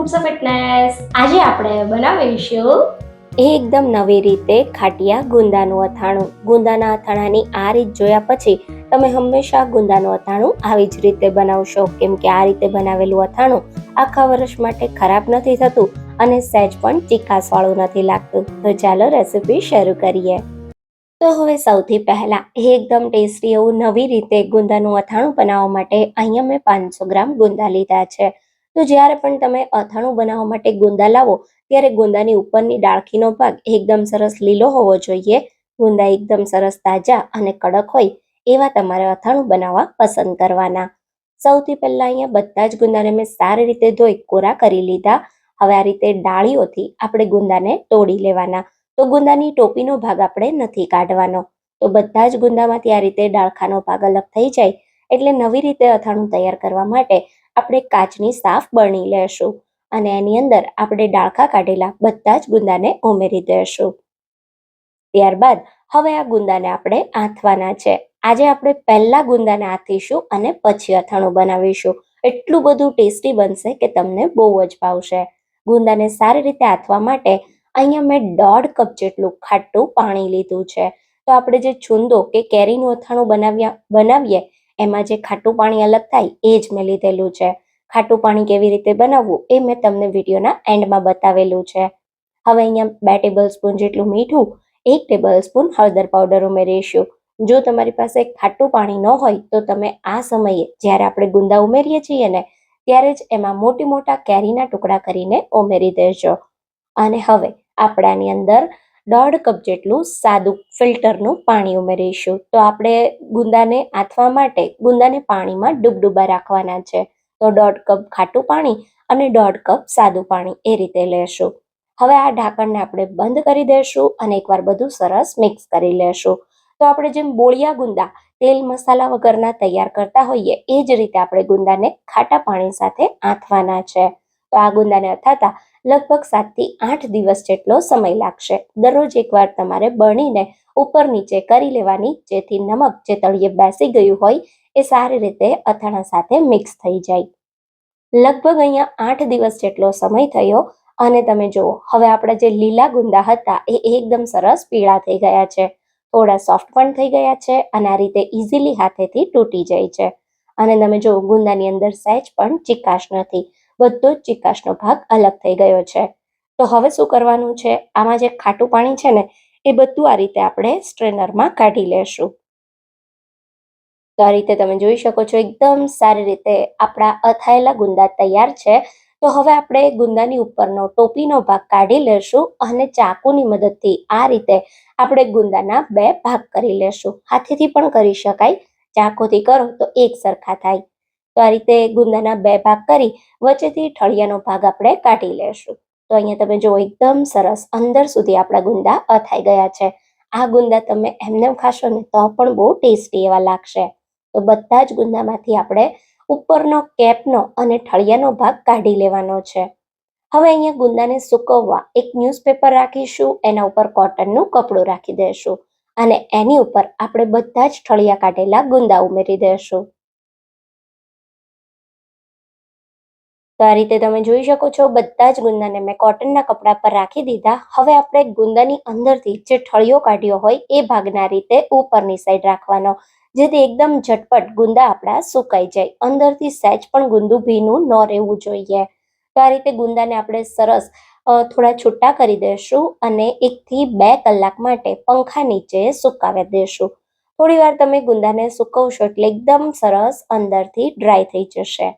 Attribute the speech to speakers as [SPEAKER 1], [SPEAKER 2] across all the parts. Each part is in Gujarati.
[SPEAKER 1] ફૂડ્સ ઓફ ફિટનેસ આજે આપણે બનાવીશું
[SPEAKER 2] એકદમ નવી રીતે ખાટિયા ગુંદાનું અથાણું. ગુંદાના અથાણાની આ રીત જોયા પછી તમે હંમેશા ગુંદાનું અથાણું આવી જ રીતે બનાવશો. કેમ કે આ રીતે બનાવેલું અથાણું આખા વર્ષ માટે ખરાબ નથી થતું અને સહેજ પણ ચીકાસવાળું નથી લાગતું. તો ચાલો રેસીપી શરૂ કરીએ. તો હવે સૌથી પહેલા એકદમ ટેસ્ટી એવું નવી રીતે ગુંદાનું અથાણું બનાવવા માટે અહીંયા મેં પાંચસો ગ્રામ ગુંદા લીધા છે. તો જ્યારે પણ તમે અથાણું બનાવવા માટે ગુંદા લાવો, ત્યારે ગુંદાની ઉપરની ડાળખીનો ભાગ એકદમ સરસ લીલો હોવો જોઈએ. ગુંદા એકદમ સરસ તાજા અને કડક હોય એવા તમારે અથાણું બનાવવા પસંદ કરવાના. સૌથી પહેલા અહીંયા બધા જ ગુંદાને મેં સારી રીતે ધોઈ કોરા કરી લીધા. હવે આ રીતે ડાળીઓથી આપણે ગુંદાને તોડી લેવાના. તો ગુંદાની ટોપીનો ભાગ આપણે નથી કાઢવાનો. તો બધા જ ગુંદામાંથી આ રીતે ડાળખાનો ભાગ અલગ થઈ જાય. એટલે નવી રીતે અથાણું તૈયાર કરવા માટે આપણે કાચની સાફ બરણી લેશું અને એની અંદર આપણે ડાળખા કાઢેલા બધા જ ગુંદાને ઉમેરી દઈશું ત્યારબાદ હવે આ ગુંદાને આપણે આથવાના છે. આજે આપણે પહેલા ગુંદાને આથીશું અને પછી અથાણું બનાવીશું. એટલું બધું ટેસ્ટી બનશે કે તમને બહુ જ ભાવશે. ગુંદાને સારી રીતે આથવા માટે અહીંયા મેં દોઢ કપ જેટલું ખાટું પાણી લીધું છે. તો આપણે જે છુંદો કે કેરીનું અથાણું બનાવ્યા, બનાવીએ એમાં જે ખાટું પાણી અલગ થાય, એ જ મેં લીધેલું છે. ખાટું પાણી કેવી રીતે બનાવવું, એ મેં તમને વિડીયોના એન્ડમાં બતાવેલું છે. હવે અહીંયા બે ટેબલ સ્પૂન જેટલું મીઠું, એક ટેબલ સ્પૂન હળદર પાવડર ઉમેરીશું. જો તમારી પાસે ખાટું પાણી ન હોય, તો તમે આ સમયે જ્યારે આપણે ગુંદા ઉમેરીએ છીએ ને, ત્યારે જ એમાં મોટી મોટા કેરીના ટુકડા કરીને ઉમેરી દેજો. અને હવે આપણાની અંદર દોઢ કપ જેટલું સાદું ફિલ્ટરનું પાણી ઉમેરીશું. તો આપણે ગુંદાને આથવા માટે ગુંદાને પાણીમાં ડૂબડૂબા રાખવાના છે. તો દોઢ કપ ખાટું પાણી અને દોઢ કપ સાદું પાણી એ રીતે લેશું. હવે આ ઢાંકણને આપણે બંધ કરી દઈશું અને એકવાર બધું સરસ મિક્સ કરી લેશું. તો આપણે જેમ બોળિયા ગુંદા, તેલ મસાલા વગરના તૈયાર કરતા હોઈએ, એ જ રીતે આપણે ગુંદાને ખાટા પાણી સાથે આથવાના છે. તો આ ગુંદાને અથાતા લગભગ સાતથી આઠ દિવસ જેટલો સમય લાગશે. દરરોજ એકવાર તમારે બળીને ઉપર નીચે કરી લેવાની, જેથી નમક જે તળિયે બેસી ગયું હોય એ સારી રીતે અથાણા સાથે મિક્સ થઈ જાય. લગભગ અહીંયા આઠ દિવસ જેટલો સમય થયો અને તમે જુઓ, હવે આપણા જે લીલા ગુંદા હતા એ એકદમ સરસ પીળા થઈ ગયા છે. થોડા સોફ્ટ પણ થઈ ગયા છે અને આ રીતે ઇઝીલી હાથેથી તૂટી જાય છે. અને તમે જુઓ, ગુંદાની અંદર સહેજ પણ ચિકાશ નથી. બધો જ ચિકાશનો ભાગ અલગ થઈ ગયો છે. તો હવે શું કરવાનું છે? આમાં જે ખાટું પાણી છે ને, એ બધું આ રીતે આપણે સ્ટ્રેનરમાં કાઢી લેશું. તો આ રીતે તમે જોઈ શકો છો, એકદમ સારી રીતે આપણા અથાયેલા ગુંદા તૈયાર છે. તો હવે આપણે ગુંદાની ઉપરનો ટોપીનો ભાગ કાઢી લેશું અને ચાકુની મદદથી આ રીતે આપણે ગુંદાના બે ભાગ કરી લેશું. હાથેથી પણ કરી શકાય, ચાકુથી કરો તો એક સરખા થાય. તો આ રીતે ગુંદાના બે ભાગ કરી વચ્ચેથી ઠળિયાનો ભાગ આપણે કાઢી લેશું. તો અહીંયા તમે જો એકદમ સરસ અંદર સુધી આપણા ગુંદા અથાઈ ગયા છે. આ ગુંદા તમે એમને ખાશો ને તો પણ બહુ ટેસ્ટી એવા લાગશે. તો બધા જ ગુંદામાંથી આપણે ઉપરનો કેપનો અને ઠળિયાનો ભાગ કાઢી લેવાનો છે. હવે અહીંયા ગુંદાને સુકવવા એક ન્યૂઝપેપર રાખીશું, એના ઉપર કોટનનું કપડું રાખી દઈશું અને એની ઉપર આપણે બધા જ ઠળિયા કાઢેલા ગુંદા ઉમેરી દઈશું તો આ રીતે તમે જોઈ શકો છો, બધા જ ગુંદાને મેં કોટનના કપડા પર રાખી દીધા. હવે આપણે ગુંદાની અંદરથી જે ઠળિયો કાઢ્યો હોય, એ ભાગના રીતે ઉપરની સાઈડ રાખવાનો. જેથી એકદમ ઝટપટ ગુંદા આપણા સુકાઈ જાય. અંદરથી સહેજ પણ ગુંદુ ભીનું ન રહેવું જોઈએ. તો આ રીતે ગુંદાને આપણે સરસ થોડા છૂટા કરી દઈશું અને એકથી બે કલાક માટે પંખા નીચે સુકાવી દઈશું થોડી વાર તમે ગુંદાને સુકવશો એટલે એકદમ સરસ અંદરથી ડ્રાય થઈ જશે.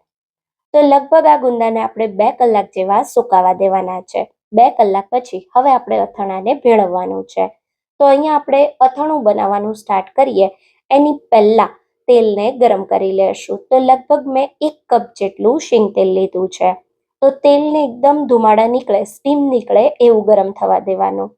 [SPEAKER 2] તો લગભગ આ ગુંદાને આપણે બે કલાક જેવા સુકાવા દેવાના છે. બે કલાક પછી હવે આપણે અથાણાને ભેળવવાનું છે. તો અહીંયા આપણે અથાણું બનાવવાનું સ્ટાર્ટ કરીએ. એની પહેલા તેલને ગરમ કરી લેશું. તો લગભગ મેં એક કપ જેટલું શીંગ તેલ લીધું છે. તો તેલને એકદમ ધુમાડા નીકળે સ્ટીમ નીકળે એવું ગરમ થવા દેવાનું.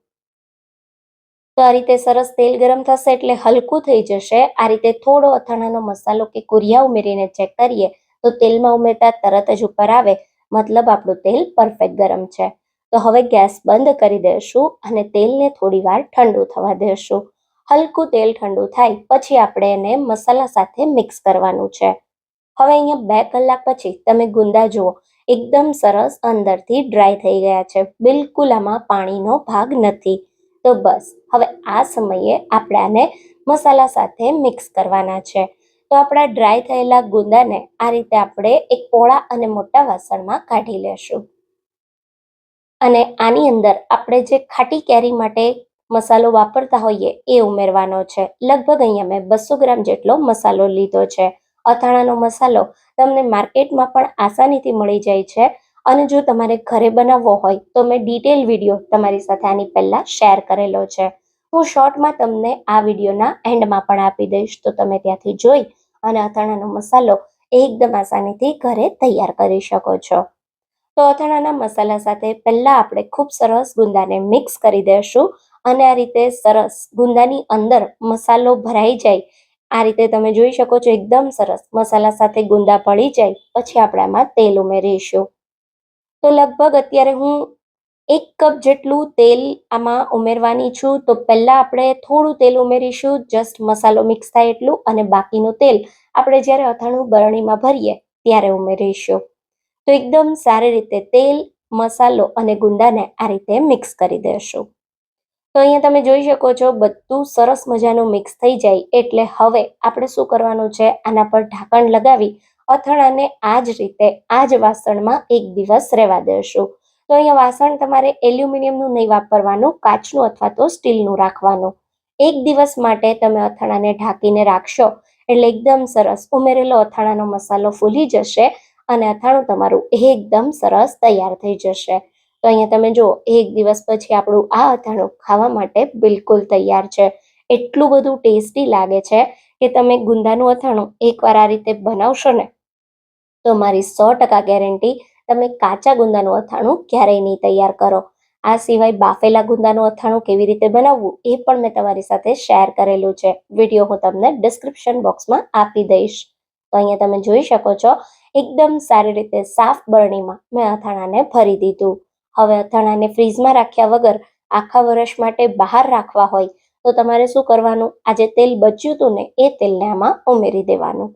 [SPEAKER 2] તો આ રીતે સરસ તેલ ગરમ થશે એટલે હલકું થઈ જશે. આ રીતે થોડો અથાણાનો મસાલો કે કુરિયા ઉમેરીને ચેક કરીએ. તો તેલમાં ઉમેરતા તરત જ ઉપર આવે. મતલબ આપણું તેલ પરફેક્ટ ગરમ છે. તો હવે ગેસ બંધ કરી દઈશું અને તેલને થોડી વાર ઠંડુ થવા દઈશું હલકું તેલ ઠંડુ થાય પછી આપણે એને મસાલા સાથે મિક્સ કરવાનું છે. હવે અહીંયા બે કલાક પછી તમે ગુંદા જુઓ. એકદમ સરસ અંદરથી ડ્રાય થઈ ગયા છે. બિલકુલ આમાં પાણીનો ભાગ નથી. તો બસ, હવે આ સમયે આપણે આને મસાલા સાથે મિક્સ કરવાના છે. તો આપણા ડ્રાય થયેલા ગુંદાને આ રીતે આપણે એક પોળા અને મોટા વાસણમાં કાઢી લેશું. અને આની અંદર આપણે જે ખાટી કેરી માટે મસાલો વાપરતા હોઈએ એ ઉમેરવાનો છે. લગભગ અહીંયા મેં બસો ગ્રામ જેટલો મસાલો લીધો છે. અથાણાનો મસાલો તમને માર્કેટમાં પણ આસાનીથી મળી જાય છે. અને જો તમારે ઘરે બનાવવો હોય તો મેં ડિટેલ વીડિયો તમારી સાથે આની પહેલાં શેર કરેલો છે. હું શોર્ટમાં તમને આ વિડીયોના એન્ડમાં પણ આપી દઈશ. તો તમે ત્યાંથી જોઈ અને અથાણાનો મસાલો એકદમ આસાનીથી ઘરે તૈયાર કરી શકો છો. તો અથાણાના મસાલા સાથે પહેલાં આપણે ખૂબ સરસ ગુંદાને મિક્સ કરી દઈશું અને આ રીતે સરસ ગુંદાની અંદર મસાલો ભરાઈ જાય. આ રીતે તમે જોઈ શકો છો એકદમ સરસ મસાલા સાથે ગુંદા પડી જાય. પછી આપણે આમાં તેલ ઉમેરીશું. તો લગભગ અત્યારે હું એક કપ જેટલું તેલ આમાં ઉમેરવાની છું. તો પહેલાં આપણે થોડું તેલ ઉમેરીશું. જસ્ટ મસાલો મિક્સ થાય એટલું અને બાકીનું તેલ આપણે જ્યારે અથાણું બરણીમાં ભરીએ ત્યારે ઉમેરીશું. તો એકદમ સારી રીતે તેલ, મસાલો અને ગુંદાને આ રીતે મિક્સ કરી દેશું. તો અહીંયા તમે જોઈ શકો છો બધું સરસ મજાનું મિક્સ થઈ જાય એટલે હવે આપણે શું કરવાનું છે? આના પર ઢાંકણ લગાવી અથાણાને આ જ રીતે, આ જ વાસણમાં એક દિવસ રહેવા દેશું. તો અહીંયા વાસણ તમારે એલ્યુમિનિયમનું નહીં વાપરવાનું, કાચનું અથવા તો સ્ટીલનું રાખવાનું. એક દિવસ માટે તમે અથાણાને ઢાંકીને રાખશો એટલે એકદમ સરસ ઉમેરેલો અથાણાનો મસાલો ફૂલી જશે અને અથાણું તમારું એકદમ સરસ તૈયાર થઈ જશે. તો અહીંયા તમે જુઓ, એક દિવસ પછી આપણું આ અથાણું ખાવા માટે બિલકુલ તૈયાર છે. એટલું બધું ટેસ્ટી લાગે છે કે તમે ગુંદાનું અથાણું એકવાર આ રીતે બનાવશો ને, તો મારી સો ટકા ગેરંટી તમે કાચા ગુંદાનું અથાણું ક્યારેય નહીં તૈયાર કરો. આ સિવાય બાફેલા ગુંદાનું અથાણું કેવી રીતે બનાવવું એ પણ મેં તમારી સાથે શેર કરેલું છે. વીડિયો હું તમને ડિસ્ક્રિપ્શન બોક્સમાં આપી દઈશ. તો અહીંયા તમે જોઈ શકો છો, એકદમ સારી રીતે સાફ બરણીમાં મેં અથાણાને ભરી દીધું. હવે અથાણાને ફ્રીઝમાં રાખ્યા વગર આખા વર્ષ માટે બહાર રાખવા હોય તો તમારે શું કરવાનું? આ જે તેલ બચ્યું હતું ને એ તેલને આમાં ઉમેરી દેવાનું.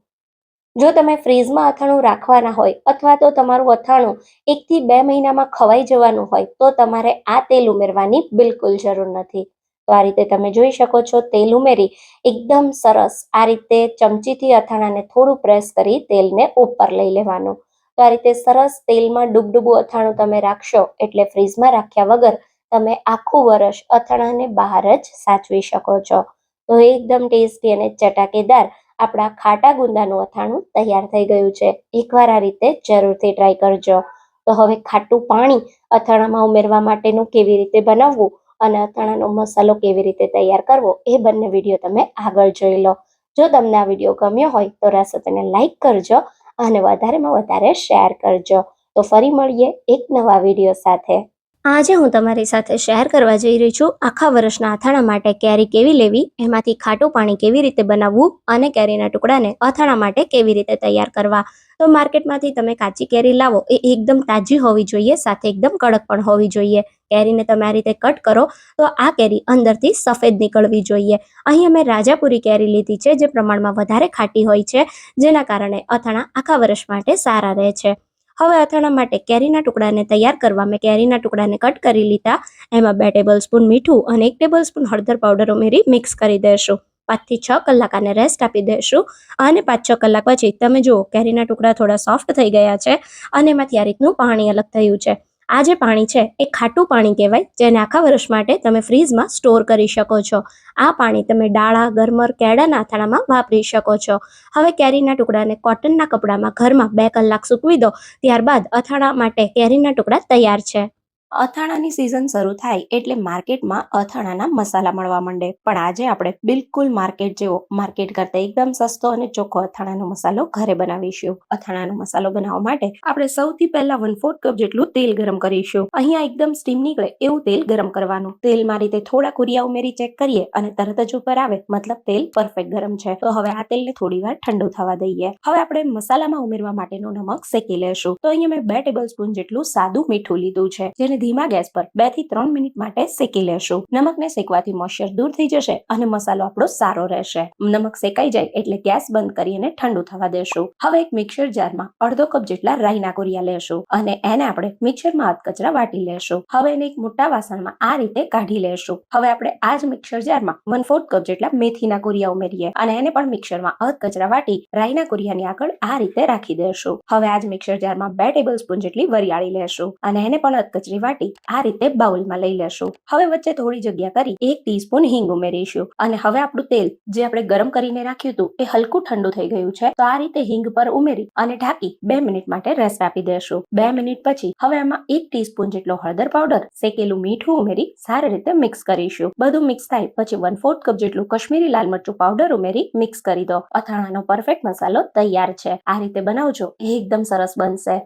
[SPEAKER 2] જો તમે ફ્રીઝમાં અથાણું રાખવાના હોય અથવા તો તમારું અથાણું એકથી બે મહિનામાં ખવાઈ જવાનું હોય, તો તમારે આ તેલ ઉમેરવાની બિલકુલ જરૂર નથી. તો આ રીતે તમે જોઈ શકો છો, તેલ ઉમેરી એકદમ સરસ આ રીતે ચમચીથી અથાણાને થોડું પ્રેસ કરી તેલને ઉપર લઈ લેવાનું. તો આ રીતે સરસ તેલમાં ડૂબડૂબું અથાણું તમે રાખશો એટલે ફ્રીઝમાં રાખ્યા વગર તમે આખું વર્ષ અથાણાને બહાર જ સાચવી શકો છો. તો એકદમ ટેસ્ટી અને ચટાકેદાર આપણા ખાટા ગુંદાનું અથાણું તૈયાર થઈ ગયું છે. એકવાર આ રીતે જરૂરથી ટ્રાય કરજો. તો હવે ખાટું પાણી અથાણામાં ઉમેરવા માટેનું કેવી રીતે બનાવવું અને અથાણાનો મસાલો કેવી રીતે તૈયાર કરવો એ બંને વીડિયો તમે આગળ જોઈ લો. જો તમને આ વીડિયો ગમ્યો હોય તો રસો તેને લાઇક કરજો અને વધારેમાં વધારે શેર કરજો. તો ફરી મળીએ એક નવા વીડિયો સાથે. આજે હું તમારી સાથે શેર કરવા જઈ રહી છું આખા વર્ષના અથાણા માટે કેરી કેવી લેવી, એમાંથી ખાટું પાણી કેવી રીતે બનાવવું અને કેરીના ટુકડાને અથાણા માટે કેવી રીતે તૈયાર કરવા. તો માર્કેટમાંથી તમે કાચી કેરી લાવો એ એકદમ તાજી હોવી જોઈએ, સાથે એકદમ કડક પણ હોવી જોઈએ. કેરીને તમે આ રીતે કટ કરો તો આ કેરી અંદરથી સફેદ નીકળવી જોઈએ. અહીં અમે રાજાપુરી કેરી લીધી છે જે પ્રમાણમાં વધારે ખાટી હોય છે, જેના કારણે અથાણા આખા વર્ષ માટે સારા રહે છે. હવે અથાણા માટે કેરીના ટુકડાને તૈયાર કરવા મેં કેરીના ટુકડાને કટ કરી લીધા. એમાં બે ટેબલ સ્પૂન મીઠું અને એક ટેબલ સ્પૂન હળદર પાવડર ઉમેરી મિક્સ કરી દેશું. પાંચથી છ કલાક આને રેસ્ટ આપી દેશું. અને પાંચ છ કલાક પછી તમે જુઓ, કેરીના ટુકડા થોડા સોફ્ટ થઈ ગયા છે અને એમાંથી આ રીતનું પાણી અલગ થયું છે. આ જે પાણી છે એ ખાટું પાણી કહેવાય, જેને આખા વર્ષ માટે તમે ફ્રીજમાં સ્ટોર કરી શકો છો. આ પાણી તમે ડાળા, ગરમર, કેળાના અથાણામાં વાપરી શકો છો. હવે કેરીના ટુકડાને કોટનના કપડામાં ઘરમાં બે કલાક સૂકવી દો, ત્યારબાદ અથાણા માટે કેરીના ટુકડા તૈયાર છે. અથાણાની સિઝન શરૂ થાય એટલે માર્કેટમાં અથાણાના મસાલા મળવા માંડે. પણ આજે આપણે બિલકુલ માર્કેટ જેવો, માર્કેટ કરતા એકદમ સસ્તો અને ચોખ્ખો અથાણાનો મસાલો ઘરે બનાવીશું. અથાણાનો મસાલો બનાવવા માટે આપણે સૌથી પહેલા વન ફોર્થ કપ જેટલું તેલ ગરમ કરીશું. અહીંયા એકદમ સ્ટીમ નીકળે એવું તેલ ગરમ કરવાનું. તેલમાં રીતે થોડા કુરિયા ઉમેરી ચેક કરીએ અને તરત જ ઉપર આવે. મતલબ તેલ પરફેક્ટ ગરમ છે. તો હવે આ તેલને થોડી વાર ઠંડુ થવા દઈએ. હવે આપણે મસાલામાં ઉમેરવા માટેનું નમક શેકી લેશું. તો અહીંયા મેં બે ટેબલ સ્પૂન જેટલું સાદું મીઠું લીધું છે. જેને ધીમા ગેસ પર બેથી ત્રણ મિનિટ માટે શેકી લેશું. નમકને શેકવાથી મોઇશ્ચર દૂર થઈ જશે અને મસાલો આપણો સારો રહેશે. નમક શેકાઈ જાય એટલે ગેસ બંધ કરીને ઠંડુ થવા દેશું. હવે એક મિક્સર જારમાં અડધો કપ જેટલા રાઈના કોરિયા લેશું અને એને આપણે મિક્સરમાં અધકચરા વાટી લેશું. હવે એને એક મોટા વાસણમાં આ રીતે કાઢી લેશું. હવે આપણે આ જ મિક્સર જારમાં વન ફોર્થ કપ જેટલા મેથીના કોરિયા ઉમેરીએ અને એને પણ મિક્સરમાં અધકચરા વાટી રાઈના કોરિયાની આગળ આ રીતે રાખી દેશું. હવે આ જ મિક્સર જારમાં બે ટેબલ સ્પૂન જેટલી વરિયાળી લેશું અને એને પણ અધકચરી વાટી આ રીતે બાઉલમાં લઈ લેશું. હવે વચ્ચે થોડી જગ્યા કરી એક ટીસ્પૂન હિંગ ઉમેરીશું. અને હવે આપણું તેલ જે આપણે ગરમ કરીને રાખ્યું હતું એ હલકું ઠંડુ થઈ ગયું છે. તો આ રીતે હિંગ પર ઉમેરી અને ઢાંકી બે મિનિટ માટે રેસ્ટ આપી દેશું. બે મિનિટ પછી હવે આમાં એક ટીસ્પૂન જેટલો હળદર પાવડર શેકેલું મીઠું ઉમેરી સારી રીતે મિક્સ કરીશું. બધું મિક્સ થાય પછી વન ફોર્થ કપ જેટલું કશ્મીરી લાલ મરચું પાવડર ઉમેરી મિક્સ કરી દો. અથાણાનો પરફેક્ટ મસાલો તૈયાર છે. આ રીતે બનાવજો. એકદમ સરસ બનશે.